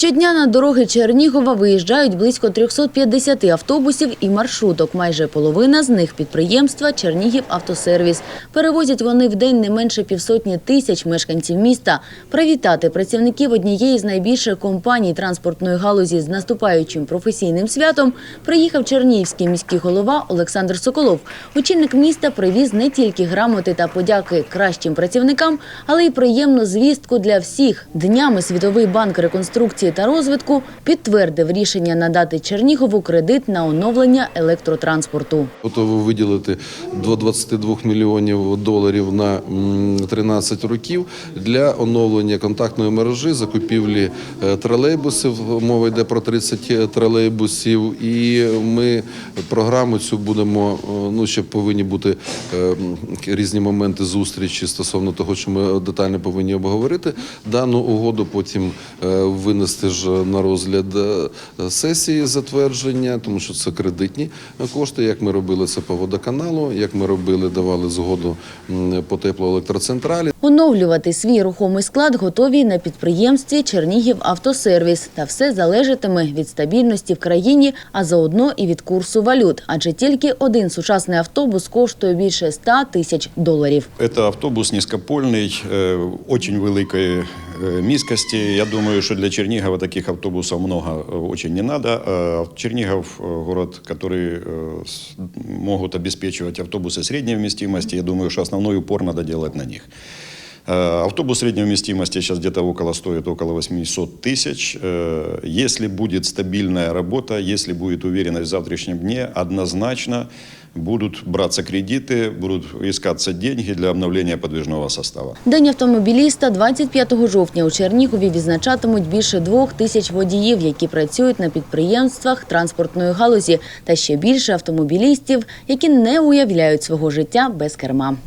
Щодня на дороги Чернігова виїжджають близько 350 автобусів і маршруток. Майже половина з них підприємства Чернігів Автосервіс. Перевозять вони в день не менше півсотні тисяч мешканців міста. Привітати працівників однієї з найбільших компаній транспортної галузі з наступаючим професійним святом приїхав чернігівський міський голова Олександр Соколов. Очільник міста привіз не тільки грамоти та подяки кращим працівникам, але й приємну звістку для всіх. Днями Світовий банк реконструкції та розвитку підтвердив рішення надати Чернігову кредит на оновлення електротранспорту. Готові виділити до 22 мільйонів доларів на м, 13 років для оновлення контактної мережі, закупівлі е, тролейбусів. Мова йде про 30 тролейбусів. І ми програму цю будемо, е, ну ще повинні бути е, різні моменти зустрічі стосовно того, що ми детально повинні обговорити. Дану угоду потім е, винести ж на розгляд е, сесії затвердження, тому що це кредитні кошти, як ми робили це по водоканалу, як ми робили, давали згоду по теплоелектроцентралі. Оновлювати свій рухомий склад готові на підприємстві Чернігів Автосервіс. Та все залежатиме від стабільності в країні, а заодно і від курсу валют. Адже тільки один сучасний автобус коштує більше 100 тисяч доларів. Это автобус низкопольний, е, очень великої е, міськості. Я думаю, що для Чернігова таких автобусів много е, очень не надо. Чернігов е, город, который могут обеспечивать автобусы средней вместимости. Я думаю, что основной упор надо делать на них. Э, Автобус средней вместимости сейчас где-то около стоит около 800 тысяч. Э, Если будет стабильная работа, если будет уверенность в завтрашнем дне, однозначно будут браться кредиты, будут искаться деньги для обновления подвижного состава. День автомобіліста 25 жовтня у Чернігові відзначатимуть більше двох тисяч водіїв, які працюють на підприємствах транспортної галузі, та ще більше автомобілістів, які не уявляють свого життя без керма.